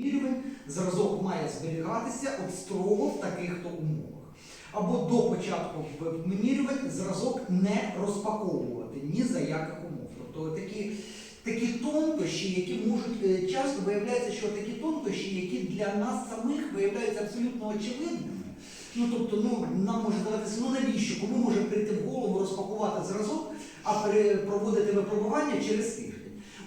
вимірювань зразок має зберігатися от строго в таких-то умовах. Або до початку вимірювань зразок не розпаковувати ні за яких умов. Тобто такі, такі тонкощі, які можуть е, часто виявляється, що такі тонкощі, які для нас самих виявляються абсолютно очевидними. Ну тобто, ну нам може здаватися, ну навіщо? Кому може прийти в голову розпакувати зразок, а проводити випробування через тиждень?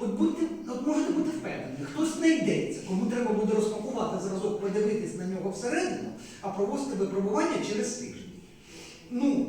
От будьте, от можете бути впевнені, хтось знайдеться, кому треба буде розпакувати зразок, подивитись на нього всередину, а проводити випробування через тиждень. Ну,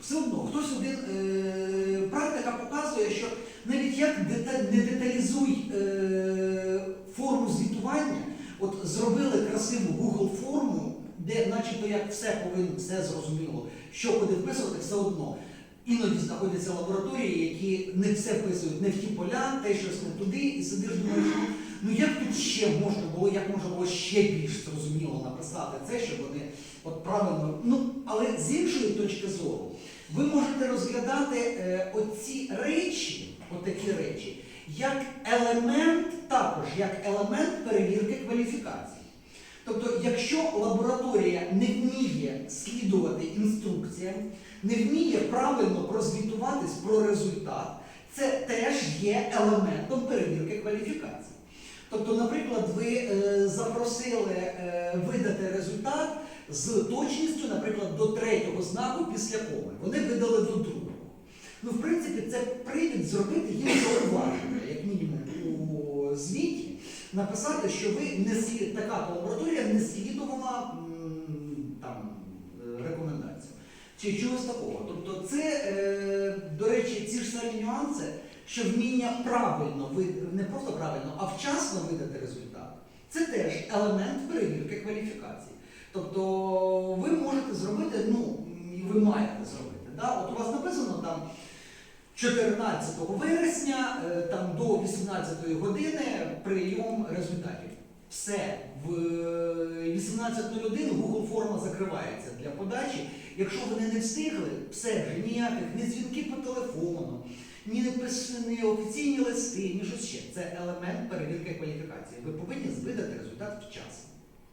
все одно, хтось один, е, практика показує, що навіть як дета- не деталізуй е, форму звітування, от зробили красиву Google форму, де начебто як все повинно, все зрозуміло, що куди вписувати, все одно. Іноді знаходяться лабораторії, які не все вписують не в ті поля, те щось не туди, і сидиш думаєш, ну як тут ще можна було, як можна було ще більш зрозуміло написати це, щоб вони от правильно. Ну, але з іншої точки зору, ви можете розглядати е, оці речі, отакі речі, як елемент, також як елемент перевірки кваліфікації. Тобто, якщо лабораторія не вміє слідувати інструкціям, не вміє правильно прозвітуватись про результат, це теж є елементом перевірки кваліфікації. Тобто, наприклад, ви е, запросили е, видати результат з точністю, наприклад, до третього знаку після коми. Вони видали до другого. Ну, в принципі, це привід зробити їм зауваження, як мінімум у звіті, написати, що ви не слід, така лабораторія не слідувала там, е, рекомендаціям. Чи чогось такого. Тобто, це, е, до речі, ці ж самі нюанси, що вміння правильно не просто правильно, а вчасно видати результат. Це теж елемент перевірки кваліфікації. Тобто ви можете зробити, ну, і ви маєте зробити. Да? От у вас написано там 14 вересня е, там, до 18 години прийом результатів. Все, в е, 18.01 Google форма закривається для подачі. Якщо вони не встигли, все вже ніяких ні дзвінки по телефону, ні ні офіційні листи, ні щось ще. Це елемент перевірки кваліфікації. Ви повинні видати результат вчасно.